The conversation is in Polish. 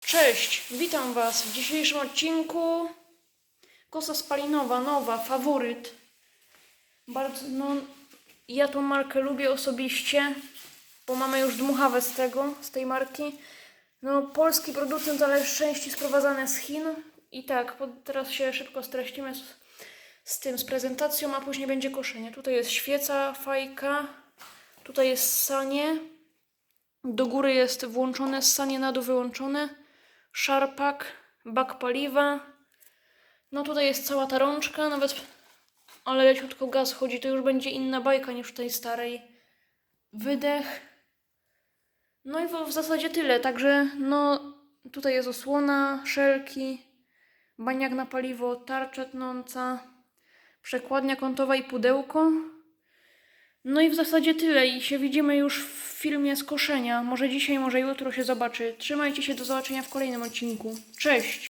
Cześć, witam Was w dzisiejszym odcinku. Kosa spalinowa, nowa, faworyt. Bardzo, no, ja tą markę lubię osobiście, bo mamy już dmuchawę z tego, z tej marki. No, polski producent, ale części sprowadzane z Chin. I tak, teraz się szybko streścimy z, z tym, z prezentacją, a później będzie koszenie. Tutaj jest świeca, fajka, tutaj jest sanie. Do góry jest włączone, sanie na dół wyłączone szarpak, bak paliwa. No tutaj jest cała ta rączka, nawet ale leciutko gaz chodzi, to już będzie inna bajka niż w tej starej. Wydech. No i w, w zasadzie tyle, także no tutaj jest osłona, szelki, baniak na paliwo, tarcza tnąca, przekładnia kątowa i pudełko. No i w zasadzie tyle i się widzimy już w filmie z koszenia. Może dzisiaj, może jutro się zobaczy. Trzymajcie się, do zobaczenia w kolejnym odcinku. Cześć!